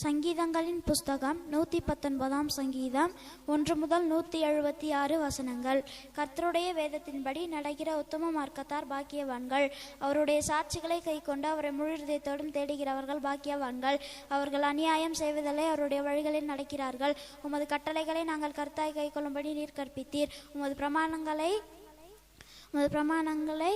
சங்கீதங்களின் புஸ்தகம் நூற்றி பத்தொன்பதாம் சங்கீதம் ஒன்று முதல் நூற்றி எழுபத்தி ஆறு வசனங்கள். கர்த்தருடைய வேதத்தின்படி நடக்கிற உத்தம மார்க்கத்தார் பாக்கியவான்கள். அவருடைய சாட்சிகளை கை கொண்டு அவரை முழுதயத்தோடும் தேடுகிறவர்கள் பாக்கியவான்கள். அவர்கள் அநியாயம் செய்வதில்லை அவருடைய வழிகளில் நடக்கிறார்கள். உமது கட்டளைகளை நாங்கள் கர்த்தாய் கை கொள்ளும்படி நீர் கற்பித்தீர். உமது பிரமாணங்களை உமது பிரமாணங்களை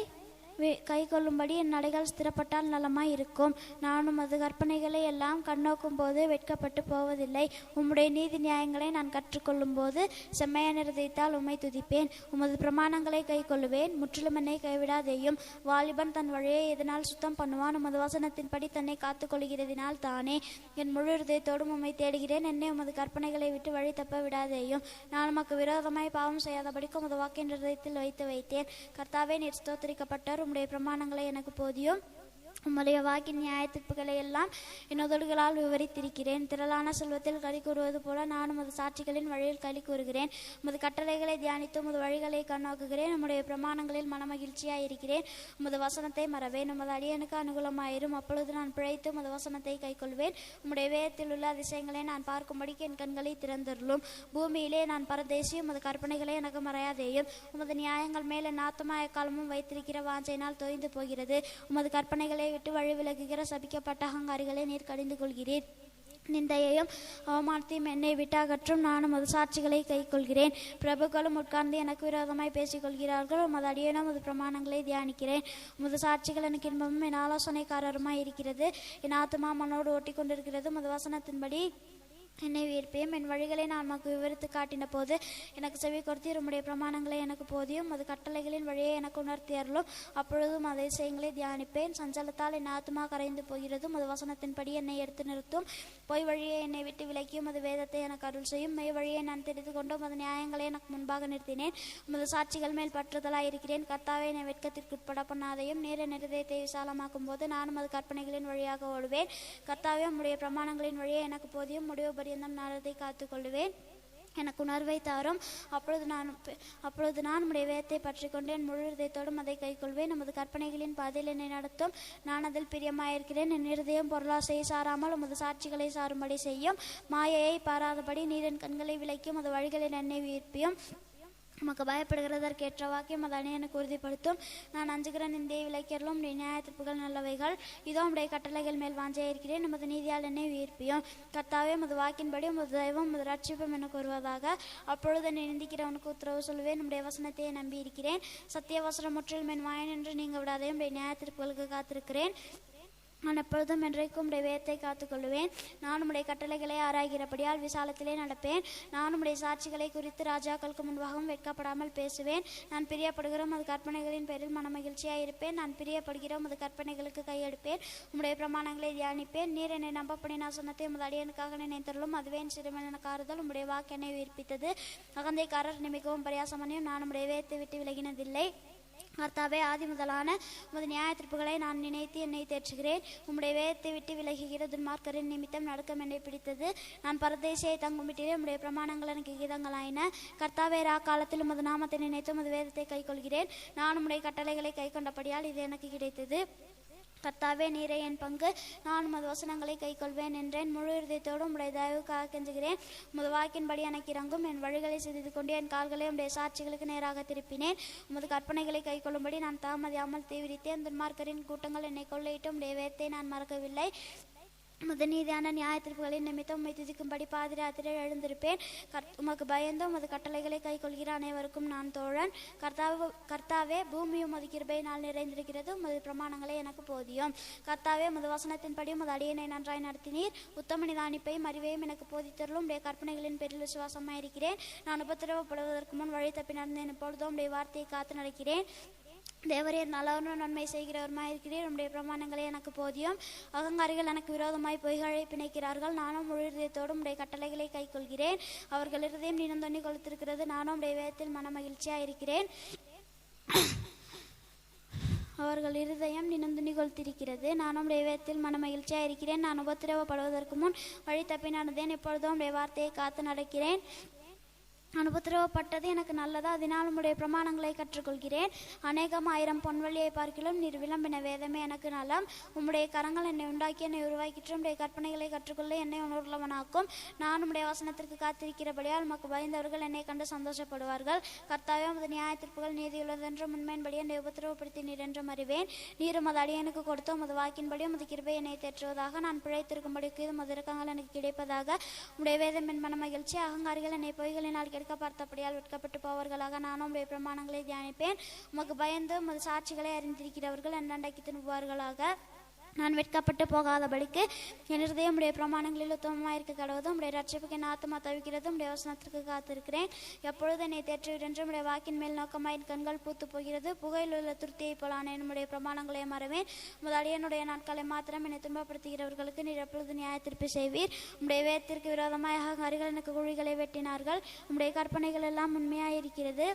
கை கொள்ளும்படி என் நடைகள் ஸ்திரப்பட்டால் நலமாய் இருக்கும். நானும் உமது கற்பனைகளை எல்லாம் கண்ணோக்கும் போது வெட்கப்பட்டு போவதில்லை. உம்முடைய நீதி நியாயங்களை நான் கற்றுக்கொள்ளும் போது செம்மையான இருதயத்தால் உம்மை துதிப்பேன். உமது பிரமாணங்களை கை கொள்ளுவேன் முற்றிலும் என்னை கைவிடாதேயும். வாலிபன் தன் வழியை எதனால் சுத்தம் பண்ணுவான்? உமது வசனத்தின்படி தன்னை காத்துக் கொள்கிறதினால் தானே. என் முழு இருதயத்தோடும் உம்மை தேடுகிறேன். என்னை உமது கற்பனைகளை விட்டு வழி தப்ப விடாதேயும். நான் உமக்கு விரோதமாய் பாவம் செய்யாதபடிக்கு உமது வாக்கின் இருதயத்தில் வைத்து வைத்தேன். கர்த்தாவே நீர் ஸ்தோத்திரிக்கப்பட்டார். உம்முடைய பிரமாணங்களை எனக்கு போதியும். உம்முடைய வாக்கின் நியாயத்திற்புகளை எல்லாம் என் விவரித்திருக்கிறேன். திரளான செல்வத்தில் களி கூறுவது போல நான் உமது சாட்சிகளின் வழியில் களி கூறுகிறேன். உமது கட்டளைகளை தியானித்து உமது வழிகளை கண்ணோக்குகிறேன். உம்முடைய பிரமாணங்களில் மனமகிழ்ச்சியாய் இருக்கிறேன். உமது வசனத்தை மறவேன். உமது அடியனுக்கு அனுகூலமாயிரும். அப்பொழுது நான் பிழைத்து உமது வசனத்தை கைக்கொள்வேன். உம்முடைய வேதத்தில் உள்ள அதிசயங்களை நான் பார்க்கும்படிக்கு என் கண்களை திறந்தருளும். பூமியிலே நான் பரதேசியும் உமது கற்பனைகளை எனக்கு மறையாதேயும். உமது நியாயங்கள் மேலே நாத்தமாய காலமும் வைத்திருக்கிற வாஞ்சையினால் தொய்ந்து போகிறது. உமது கற்பனைகளை விட்டு வழி விலகுகிற சபிக்கப்பட்ட அகங்காரிகளை நீர் கடிந்து கொள்கிறீர். நிந்தையையும் அவமானத்தையும் என்னை விட்டு அகற்றும் நானும் அது சாட்சிகளை கைக்கொள்கிறேன். பிரபுக்களும் உட்கார்ந்து எனக்கு விரோதமாய் பேசிக்கொள்கிறார்கள். உமது அடியனும் உமது பிரமாணங்களை தியானிக்கிறேன். உமது சாட்சிகள் எனக்கு இன்பமும் என் ஆலோசனைக்காரருமாய் இருக்கிறது. என் ஆத்மா மனோடு ஓட்டி கொண்டிருக்கிறது உமது வசனத்தின்படி என்னை உயிர்ப்பையும் என் வழிகளை நான் உமக்கு விவரித்து காட்டின போது எனக்கு செவி கொடுத்து உம்முடைய பிரமாணங்களை எனக்கு போதியும். அது கட்டளைகளின் வழியை எனக்கு உணர்த்தி அருளும். அப்பொழுதும் அதை செய்யங்களை தியானிப்பேன். சஞ்சலத்தால் என் ஆத்மா கரைந்து போகிறதும் அது வசனத்தின்படி என்னை எடுத்து நிறுத்தும். பொய் வழியை என்னை விட்டு விலக்கியும் அது வேதத்தை எனக்கு அருள் செய்யும். மெய் வழியை நான் தெரிந்து கொண்டும் அது நியாயங்களை எனக்கு முன்பாக நிறுத்தினேன். உமது சாட்சிகள் மேல் பற்றுதலாக இருக்கிறேன் கர்த்தாவை என்னை வெட்கத்திற்கு உட்பட பண்ணாதையும் நேர நிறுதயத்தை விசாலமாக்கும் போது நானும் அது கற்பனைகளின் வழியாக ஓடுவேன். கர்த்தாவே உம்முடைய பிரமாணங்களின் வழியை எனக்கு போதியும். முடிவு பரியந்தம் நாளத்தை காத்துக்கொள்வேன் எனக்கு உணர்வை தாரும். அப்பொழுது நான் அப்பொழுது நான் உடைய வேதத்தை பற்றி கொண்டேன் முழு இதயத்தோடும் அதை கைக்கொள்வேன். நமது கற்பனைகளின் பாதையில் என்னை நடத்தும். நான் அதில் பிரியமாயிருக்கிறேன் என் இருதயம் பொருளாசையை சாராமல் உமது சாட்சிகளை சாரும்படி செய்யும். மாயையை பாராதபடி நீரின் கண்களை விளைக்கும் அது வழிகளில் என்னை உயிர்ப்பியும் உமக்கு பயப்படுகிறதற்கு ஏற்ற வாக்கியம் அதனை எனக்கு உறுதிப்படுத்தும். நான் அஞ்சுகிறேன் இந்தியை விளக்கியர்களும் உடைய நியாயத்திற்புகள் நல்லவைகள். இதோ உடைய கட்டளைகள் மேல் வாஞ்சியிருக்கிறேன் நமது நீதியால் என்னை உயிர்ப்பியும். கர்த்தாவே உமது வாக்கின்படி உமது தெய்வம் உமது ரட்சிப்பும் எனக்கு வருவதாக அப்பொழுது என்னை நிந்திக்கிறவனுக்கு உத்தரவு சொல்லுவேன். உடைய வசனத்தை நம்பி இருக்கிறேன் சத்திய வசனம் முற்றிலும் என் வாயன் என்று நீங்கள் விடாதே. உடைய நியாயத்திற்புகளுக்கு காத்திருக்கிறேன் நான் எப்பொழுதும் என்றைக்கும் உடைய வேதத்தை காத்துக்கொள்வேன் நான் உடைய கட்டளைகளை ஆராய்கிறபடியால் விசாலத்திலே நடப்பேன். நான் உடைய சாட்சிகளை குறித்து ராஜாக்களுக்கு முன்பாகவும் வெட்கப்படாமல் பேசுவேன். நான் பிரியப்படுகிறோம் அது கற்பனைகளின் பேரில் மனமகிழ்ச்சியாக இருப்பேன் நான் பிரியப்படுகிறோம் அது கற்பனைகளுக்கு கையெடுப்பேன். உம்முடைய பிரமாணங்களை தியானிப்பேன். நீர் என்னை நம்பப்படி நான் சொன்னதை உமது அடியனுக்காக நினைத்தருளும். அதுவே என் சிறுமன காறுதல். உம்முடைய வாக்கு என்னை உயிர்ப்பித்தது. அகந்தைக்காரர் மிகவும் பரியாசமனையும் நான் உடைய வேதத்தை விட்டு விலகினதில்லை. கர்த்தாவே ஆதி முதலான உமது நியாய தீர்ப்புகளை நான் நினைத்து என்னை தேற்றுகிறேன். உம்முடைய வேதத்தை விட்டு விலகுகிற துன்மார்க்கரின் நிமித்தம் நடுக்கம் என்னை பிடித்தது. நான் பரதேசியை தங்கும் விட்டிலே உம்முடைய பிரமாணங்கள் எனக்கு கீதங்களாயின. கர்த்தாவே ரா காலத்தில் உமது நாமத்தை நினைத்து உமது வேதத்தை கைக்கொள்கிறேன். நான் உம்முடைய கட்டளைகளை கை கொண்டபடியால் இது எனக்கு கிடைத்தது. கர்த்தாவே நீரே என் பங்கு. நான் உமது வசனங்களை கைக்கொள்வேன் என்றேன். முழு இருதயத்தோடு உடைய தயவுக்காக கெஞ்சுகிறேன். உமது வாக்கின்படி எனக்கு இறங்கும் என் வழிகளை சிதைத்து கொண்டு என் கால்களை உடைய சாட்சிகளுக்கு நேராக திருப்பினேன். உமது கற்பனைகளை கைக்கொள்ளும்படி நான் தாமதியாமல் தீவிரித்தேன். துன்மார்க்கரின் கூட்டங்கள் என்னை கொள்ளையிட்டு உடைய வேத்தை நான் மறக்கவில்லை. உமது நீதியான தீர்ப்புகளின் நிமித்தம் உண்மை துதிக்கும்படி பாதிராத்திரை எழுந்திருப்பேன். கர்த் உமக்கு பயந்து உமது கட்டளைகளை கை கொள்கிற அனைவருக்கும் நான் தோழன். கர்த்தாவே கர்த்தாவே பூமி உமது கிருபையினால் நிறைந்திருக்கிறது. உமது பிரமாணங்களை எனக்கு போதியும். கர்த்தாவே உமது வசனத்தின்படி உமது அடியனை நன்றாய் நடத்தினீர். உத்தம நிதானிப்பையும் அறிவையும் எனக்கு போதித்தருளும். உடைய கற்பனைகளின் பேரில் விசுவாசமாக இருக்கிறேன் நான் உபத்திரவப்படுவதற்கு முன் வழி தப்பி நடந்தேன். இப்பொழுதும் உடைய வார்த்தையை காத்து நடக்கிறேன். தேவரீர் நல்லவனும் நன்மை செய்கிறவருமாய் இருக்கிறீர். உம்முடைய பிரமாணங்களே எனக்கு போதியும். அகங்காரிகள் எனக்கு விரோதமாய் பொய்களை பிணைக்கிறார்கள். நானும் முழு உடைய கட்டளைகளை கைக்கொள்கிறேன். அவர்கள் இருதயம் நினந்தொன்னி கொளுத்திருக்கிறது. நானும் உடைய வேதத்தில் மன மகிழ்ச்சியாக இருக்கிறேன். அவர்கள் இருதயம் நினந்துணி கொளுத்திருக்கிறது. நானும் உடைய வேதத்தில் மன மகிழ்ச்சியாக இருக்கிறேன். நான் உபத்திரவப்படுவதற்கு முன் வழி தப்பி நடந்தேன் இப்பொழுதும் உடைய வார்த்தையை காத்து நடக்கிறேன். அனுபத்திரவப்பட்டது. எனக்கு நல்லதா அதனால் உம்முடைய பிரமாணங்களை கற்றுக்கொள்கிறேன். அநேகம் ஆயிரம் பொன்வழியை பார்க்கிலும் நீர் விளம்பின வேதமே எனக்கு நலம். உம்முடைய கரங்கள் என்னை உண்டாக்கி என்னை உருவாக்கிற்று. உம்முடைய கற்பனைகளை கற்றுக்கொள்ள என்னை உணர்வுள்ளவனாக்கும். நான் உம்முடைய வசனத்திற்கு காத்திருக்கிறபடியால் உமக்கு பயந்தவர்கள் என்னை கண்டு சந்தோஷப்படுவார்கள். கர்த்தாவே உமது நியாய தீர்ப்புகள் நீதியுள்ளதென்றும் உண்மையின்படி என்னை உபத்திரவப்படுத்தினீர் என்றும் அறிவேன். நீர் உமது அடியனுக்கு கொடுத்து உமது வாக்கின்படி உமது கிருபை என்னை தேற்றுவதாக நான் பிழைத்திருக்கும்படிக்கு இது உமது இறக்கங்கள் எனக்கு கிடைப்பதாக. உடைய வேதம் என் மன மகிழ்ச்சி அகங்காரிகள் என்னை பொய்களினால் கெடுக்க பார்த்தபடியால் வெட்கப்பட்டு போவார்களாக நானும் உடைய பிரமாணங்களை தியானிப்பேன். உமக்கு பயந்து உமது சாட்சிகளை அறிந்திருக்கிறவர்கள் என்னண்டக்கி திரும்புவார்களாக நான் வெட்கப்பட்டு போகாதபடிக்கு என் இருதயம் உடைய பிரமாணங்களில் உத்தமமாக இருக்க கடவுதும் உடைய ரட்சிப்புக்கு என் ஆத்மா தவிக்கிறதும் உடைய வசனத்திற்கு காத்திருக்கிறேன். எப்பொழுது என்னை தேற்றுவிடென்று உடைய வாக்கின் மேல் நோக்கமாக என் கண்கள் பூத்து போகிறது. புகையில் உள்ள துருத்தியை போலான என்னுடைய பிரமாணங்களை மறவேன். உமது அடியனுடைய நாட்களை மாத்திரம் என்னை துன்பப்படுத்துகிறவர்களுக்கு நீர் எப்பொழுது நியாய செய்வீர்? உடைய வேத்திற்கு விரோதமாக அகங்காரிகள் எனக்கு குழிகளை வெட்டினார்கள். உடைய கற்பனைகள் எல்லாம் உண்மையாக இருக்கிறது.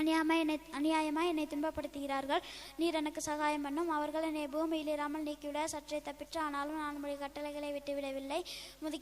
அநியாயமாய் என்னை அநியாயமாய் என்னை துன்பப்படுத்துகிறார்கள். நீர் எனக்கு சகாயம் பண்ணும். அவர்கள் என்னை பூமியில் இராமல் நீக்கிவிட சற்றே தப்பிற்று ஆனாலும் நான் உடைய கட்டளைகளை விட்டுவிடவில்லை. உமது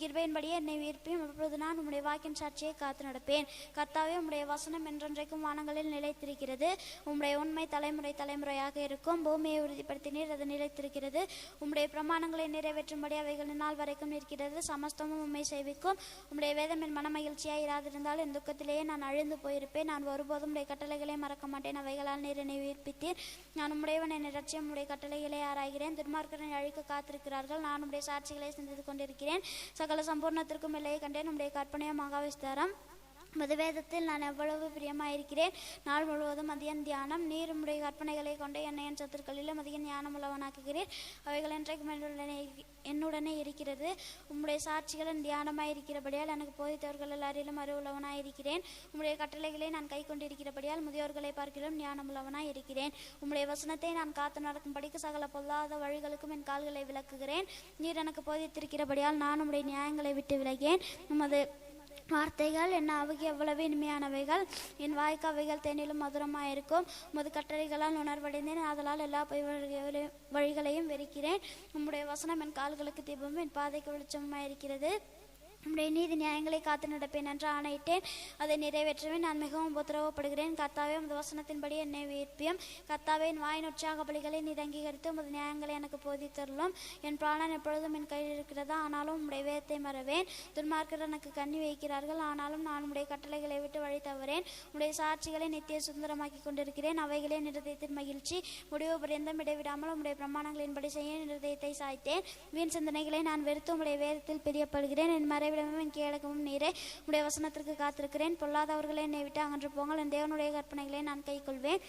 என்னை உயிர்ப்பியும் அப்பொழுது நான் உம்முடைய வாக்கின் சாட்சியை காத்து நடப்பேன். கர்த்தாவே உம்முடைய வசனம் என்றென்றைக்கும் வானங்களில் நிலைத்திருக்கிறது. உம்முடைய உண்மை தலைமுறை தலைமுறையாக இருக்கும். பூமியை உறுதிப்படுத்தி நீர் அது நிலைத்திருக்கிறது. உம்முடைய பிரமாணங்களை நிறைவேற்றும்படி அவைகள் நாள் வரைக்கும் நிற்கிறது. சமஸ்தமும் உண்மை செய்விக்கும் உம்முடைய வேதம் என் மன மகிழ்ச்சியாக இராதிருந்தால் என் துக்கத்திலேயே நான் அழிந்து போயிருப்பேன். நான் ஒருபோதும் உடைய கட்டளைகளை மறக்க மாட்டேன். அவைகளால் நீர் என்னை உயிர்ப்பித்தீர். நான் உம்முடையவன் என் இரட்சியம் உடைய கட்டளைகளை ஆராய்கிறேன். துன்மார்க்கரை அழிக்க காத்திருக்கிறார்கள். நான் உடைய சாட்சிகளை சிந்தித்துக் கொண்டிருக்கிறேன். சகல சம்பூர்ணத்திற்கும் எல்லையை கண்டேன். உடைய கற்பனையும் மகாவிஸ்தாரம். மதுவேதத்தில் நான் எவ்வளவு பிரியமாயிருக்கிறேன்? நாள் முழுவதும் அதிகன் தியானம் நீர் உம்முடைய கற்பனைகளை கொண்டு என்னை என் சத்துருக்களிலும் அதிக ஞானம் உள்ளவனாக்குகிறேன் அவைகள் என்றைக்கும் என்னுடனே என்னுடனே இருக்கிறது. உம்முடைய சாட்சிகள் தியானமாக இருக்கிறபடியால் எனக்கு போதித்தவர்கள் எல்லாரிலும் அறிவுள்ளவனாய் இருக்கிறேன் உம்முடைய கட்டளைகளை நான் கை கொண்டிருக்கிறபடியால் முதியோர்களை பார்க்கிலும் ஞானம் உள்ளவனாய் இருக்கிறேன் உம்முடைய வசனத்தை நான் காத்து நடக்கும்படிக்கு சகல பொல்லாத வழிகளுக்கும் என் கால்களை விளக்குகிறேன். நீர் எனக்கு போதித்திருக்கிறபடியால் நான் உம்முடைய நியாயங்களை விட்டு விலகேன். உமது வார்த்தைகள் என் அவைக்கு எவ்வளவு இனிமையானவைகள் என் வாய்க்கு அவைகள் தேனிலும் மதுரமாயிருக்கும். உமது கட்டளைகளால் உணர்வடைந்தேன். அதனால் எல்லா பொய் வழிகளையும் வெறுக்கிறேன். உம்முடைய வசனம் என் கால்களுக்கு தீபமும் என் பாதைக்கு வெளிச்சமாயிருக்கிறது உம்முடைய நீதி நியாயங்களை காத்து நடப்பேன் என்று ஆணையிட்டேன். அதை நிறைவேற்றவே நான் மிகவும் உபதிரவப்படுகிறேன் கர்த்தாவே உமது வசனத்தின்படி என்னை உயிர்ப்பியும். கர்த்தாவே என் வாயின் உற்சாக பலிகளை நீர் அங்கீகரித்து உமது நியாயங்களை எனக்கு போதித்தருளும் என் பிராணன் எப்பொழுதும் என் கையில் இருக்கிறதா? ஆனாலும் உம்முடைய வேதத்தை மறவேன். துன்மார்க்கர் எனக்கு கண்ணி வைக்கிறார்கள். ஆனாலும் நான் உம்முடைய கட்டளைகளை விட்டு வழி தவறேன். உம்முடைய சாட்சிகளை நித்திய சுதந்திரமாக்கி கொண்டிருக்கிறேன். அவைகளே நிருதயத்தின் மகிழ்ச்சி. முடிவு பரியந்தம் இடைவிடாமல் உம்முடைய பிரமாணங்களின்படி செய்ய நிருதயத்தை சாய்த்தேன். வீண் சிந்தனைகளை நான் வெறுத்து உம்முடைய வேதத்தில் பிரியப்படுகிறேன். என் மறைவிடமும் என் கீழகமும் நீரே. உடைய வசனத்திற்கு காத்திருக்கிறேன். பொல்லாதவர்களே என்னை விட்டு அகன்று போங்கள். என் தேவனுடைய கற்பனைகளை நான் கைக்கொள்வேன்.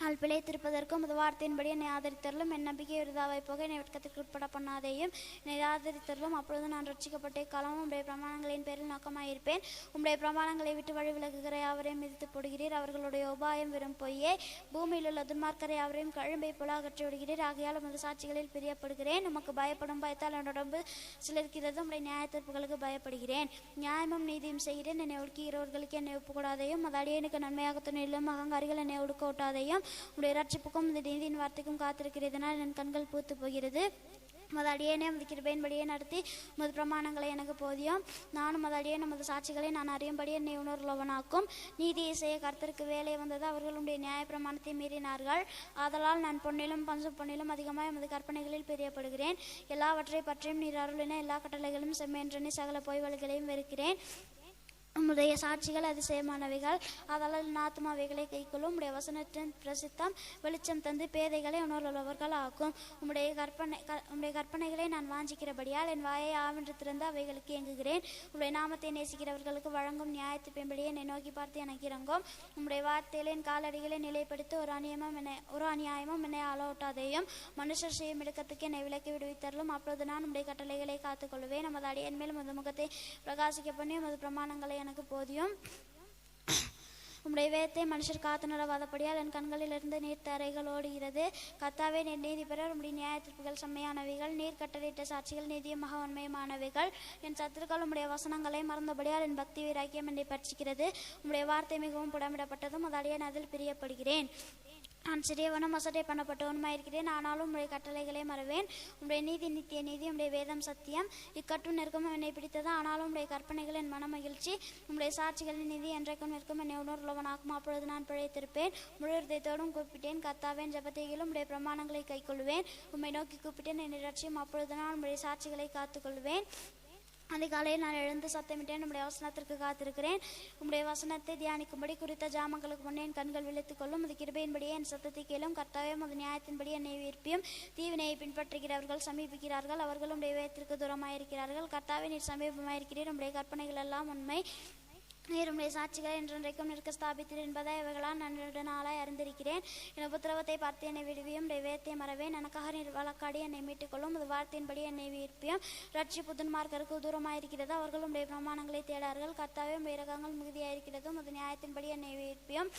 நான் பிழைத்திருப்பதற்கும் உமது வார்த்தையின்படி என்னை ஆதரித்தரலும் என் நம்பிக்கை விருதாவை போக என்னை வெட்கத்திற்கு உட்பட பண்ணாதேயும். என்னை ஆதரித்தரலும் அப்பொழுது நான் ரட்சிக்கப்பட்ட காலமும் உடைய பிரமாணங்களின் பேரில் நோக்கமாயிருப்பேன். உம்முடைய பிரமாணங்களை விட்டு வழி விலகுகிற யாவரையும் மிதித்து போடுகிறீர். அவர்களுடைய உபாயம் வெறும் பொய்யே. பூமியில் உள்ள துன்மார்க்கரை யாவரையும் கழும்பை போல அகற்றி விடுகிறீர். ஆகையால் உமது சாட்சிகளில் பிரியப்படுகிறேன். உமக்கு பயப்படும் பயத்தால் என் உடம்பு சிலிர்க்கிறது. உம்முடைய நியாயத்திற்புகளுக்கு பயப்படுகிறேன். நியாயமும் நீதியும் செய்கிறேன். என்னை ஒடுக்கிறவர்களுக்கு என்னை ஒப்புக்கூடாதையும். அது அடியனுக்கு நன்மையாக துணையிலும் அகங்காரிகள் என்னை ஒடுக்க விட்டாதையும் உடைய ரட்சிப்புக்கும் இந்த நீதியின் வார்த்தைக்கும் காத்திருக்கிறதுனால் என் கண்கள் பூத்து போகிறது. மது அடியேனே நமது கிருபையின்படியே நடத்தி மது பிரமாணங்களை எனக்கு போதியும். நானும் மது அடியே நமது சாட்சிகளை நான் அறியும்படி என்னை உணர்வுள்ளவனாக்கும் நீதியை செய்ய கருத்திற்கு வேலை வந்தது அவர்களுடைய நியாய பிரமாணத்தை மீறினார்கள். ஆதலால் நான் பொன்னிலும் பஞ்சம் பொன்னிலும் அதிகமாக எமது கற்பனைகளில் பிரியப்படுகிறேன். எல்லாவற்றை பற்றியும் நீர் அருளின எல்லா கட்டளைகளும் செம்மென்றனே சகல பொய் வழிகளையும் வெறுக்கிறேன். உம்முடைய சாட்சிகள் அதிசயமானவைகள் அதனால் நாத்துமாவைகளை கைக்கொள்ளும். உடைய வசனத்தின் பிரசித்தம் வெளிச்சம் தந்து பேதைகளை உணர்வுள்ளவர்கள் ஆக்கும். உம்முடைய கற்பனை க- உம்முடைய கற்பனைகளை நான் வாஞ்சிக்கிறபடியால் என் வாயை ஆவென்று திறந்து அவைகளுக்கு இயங்குகிறேன் உடைய நாமத்தை நேசிக்கிறவர்களுக்கு வழங்கும் நியாயத்து பெண்படியே என்னை நோக்கி பார்த்து எனக்கு இறங்கும் உம்முடைய வார்த்தையில என் காலடிகளை நிலைப்படுத்தி ஒரு அநியமும் என்னை ஒரு அநியாயமும் என்னை ஆளோட்டாதையும். மனுஷர் செய்யும் இடுக்கத்துக்கு என்னை விலக்கி விடுவித்தரலும் அப்பொழுது நான் உம்முடைய கட்டளைகளை காத்துக்கொள்வேன் நமது அடியன் மேல் முகத்தை பிரகாசிக்க பண்ணி உமது பிரமாணங்களை எனக்கு போதியும். உம்முடைய வேத்தை மனுஷர் காத்து நடவாதபடியால் என் கண்களிலிருந்து நீர் தரைகள் ஓடுகிறது. கத்தாவே நீர் நீதிபரர் உம்முடைய நியாயத்திற்புகள் செம்மையானவைகள். நீர் கட்டளையிட்ட சாட்சிகள் நீதியமாக உண்மையுமானவைகள் என் சத்துருக்கள் உம்முடைய வசனங்களை மறந்தபடியால் என் பக்தி வீராக்கியம் என்னை பற்றிக்கிறது. உம்முடைய வார்த்தை மிகவும் புடமிடப்பட்டதும் அதாலேயே நான் அதில் பிரியப்படுகிறேன். நான் சிறியவனும் அசட்டை பண்ணப்பட்டவனுமாயிருக்கிறேன் ஆனாலும் உடைய கட்டளைகளை மறவேன். உடைய நீதி நித்திய நீதி உடைய வேதம் சத்தியம். இக்கட்டும் நெருக்கமும் என்னை பிடித்தது. ஆனாலும் உடைய கற்பனைகள் என் மன மகிழ்ச்சி உடைய சாட்சிகளின் நீதி என்றைக்கும் நிற்கும். என்னை உணர்வுள்ளவனாக்கும். அப்பொழுது நான் பிழைத்திருப்பேன். முழு இதயத்தோடும் கூப்பிட்டேன். கத்தாவேன் ஜபத்தையிலும் உடைய பிரமாணங்களை கைக்கொள்வேன். உம்மை நோக்கி கூப்பிட்டேன். என்னை ரட்சியும் அப்பொழுது நான் உடைய சாட்சிகளை காத்துக்கொள்வேன். அதிகாலையில் நான் எழுந்து சத்தமிட்டேன் உம்முடைய வசனத்திற்கு காத்திருக்கிறேன். உம்முடைய வசனத்தை தியானிக்கும்படி குறித்த ஜாமங்களுக்கு முன்னே என் கண்கள் விழித்துக் கொள்ளும். அது கிருபையின்படியே என் சத்தத்தை கேளும். கர்த்தாவே அது நியாயத்தின்படி என்னை விருப்பியும் தீவினையை பின்பற்றுகிறவர்கள் சமீபிக்கிறார்கள். அவர்கள் உடைய வேதத்திற்கு தூரமாயிருக்கிறார்கள். கர்த்தாவே நீர் சமீபமாயிருக்கிறீர். உம்முடைய கற்பனைகள் எல்லாம் உண்மை. நீர் உம்முடைய சாட்சிகள் என்றென்றைக்கும் நிற்க ஸ்தாபித்தீர் என்பதை இவைகளால் நான் இரண்டு நாளாய் அறிந்திருக்கிறேன். என் உபத்திரவத்தை பார்த்து என்னை விடுவியும். உடைய வேதத்தை மறவேன். பாடி என்னை மீட்டுக்கொள்ளும். அது வார்த்தையின்படி என்னை வீர்ப்பியும் ரட்சி புத்தன்மார்க்கருக்கு தூரமாயிருக்கிறது. அவர்கள் உடைய பிரமாணங்களை தேடார்கள். கர்த்தாவே உடைய இரக்கங்கள் மிகுதியாயிருக்கிறதும் அது நியாயத்தின்படி என்னை வீர்ப்பியும்.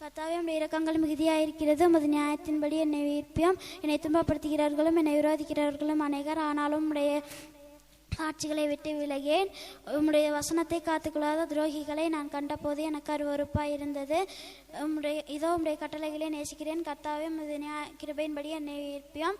கர்த்தாவே உடைய இரக்கங்கள் மிகுதியாயிருக்கிறது உமது நியாயத்தின்படி என்னை வீர்ப்பியும். என்னை துன்பப்படுத்துகிறார்களும் என்னை விரோதிக்கிறவர்களும் அநேகர். ஆனாலும் உடைய சாட்சிகளை விட்டு விலகேன். உம்முடைய வசனத்தை காத்துக்கொள்ளாத துரோகிகளை நான் கண்டபோது எனக்கு அருவறுப்பாய் இருந்தது உம்முடைய இதோ உம்முடைய கட்டளைகளை நேசிக்கிறேன். கர்த்தாவே உமது கிருபையின்படி என்னை ஈர்ப்பியும்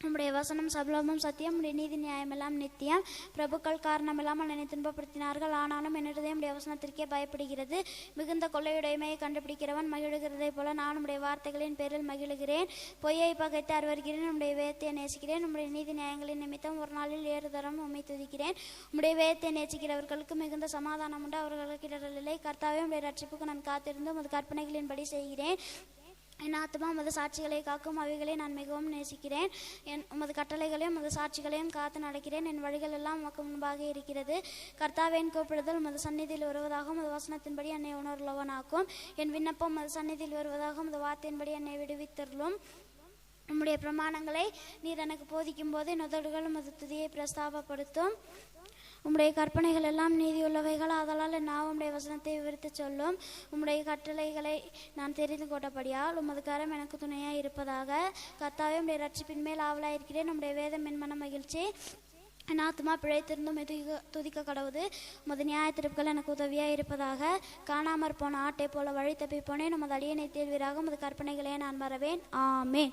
உம்முடைய வசனம் சபலமும் சத்தியம் உடைய நீதி நியாயமெல்லாம் நித்தியம் பிரபுக்கள் காரணமெல்லாம் என்னை துன்பப்படுத்தினார்கள் ஆனாலும் என்னுடைய உடைய வசனத்திற்கே பயப்படுகிறது மிகுந்த கொள்ளையுடைமையை கண்டுபிடிக்கிறவன் மகிழுகிறதை போல நான் உடைய வார்த்தைகளின் பேரில் மகிழுகிறேன் பொய்யை பகைத்து அருவருகிறேன் உம்முடைய வேதத்தை நேசிக்கிறேன் உம்முடைய நீதி நியாயங்களின் நிமித்தம் ஒரு நாளில் ஏறு தரம் உம்மை துதிக்கிறேன் உம்முடைய வேதத்தை நேசிக்கிறவர்களுக்கு மிகுந்த சமாதானம் உண்டு அவர்களுக்கு இடரில்லை கர்த்தாவே உடைய ரட்சிப்புக்கு நான் காத்திருந்து உமது கற்பனைகளின்படி செய்கிறேன் என் ஆத்மா உமது சாட்சிகளை காக்கும் அவைகளை நான் மிகவும் நேசிக்கிறேன். என் உமது கட்டளைகளையும் உமது சாட்சிகளையும் காத்து நடக்கிறேன். என் வழிகள் எல்லாம் உமக்கு முன்பாக இருக்கிறது. கர்த்தாவேன் கூப்பிடுதல் உமது சந்நிதியில் வருவதாக உமது வசனத்தின்படி என்னை உணர்வுள்ளவனாக்கும் என் விண்ணப்பம் உமது சந்நிதியில் வருவதாக உமது வார்த்தையின்படி என்னை விடுவித்தருளும். உம்முடைய பிரமாணங்களை நீர் எனக்கு போதிக்கும் போது என் உதடுகள் உமது துதியை பிரஸ்தாபப்படுத்தும். உம்முடைய கற்பனைகள் எல்லாம் நீதியுள்ளவைகள். அதனால் நான் உம்முடைய வசனத்தை விவரித்து சொல்லும். உம்முடைய கட்டளைகளை நான் தெரிந்து கொண்டபடியால் உமது கரம் எனக்கு துணையாக இருப்பதாக. கத்தாவே உடைய ரட்சிப்பின் மேல் ஆவலாயிருக்கிறேன். இருக்கிறேன் வேதம் என் மன மகிழ்ச்சி. என் பிழைத்திருந்தும் துதிக்க துதிக்க கடவுது. உமது நியாய திருப்புகள் எனக்கு உதவியாக இருப்பதாக. காணாமற் போன ஆட்டை போல வழி தப்பி போனேன். உமது அடியனை தேர்வீராக உமது கற்பனைகளே நான் மறவேன். ஆமேன்.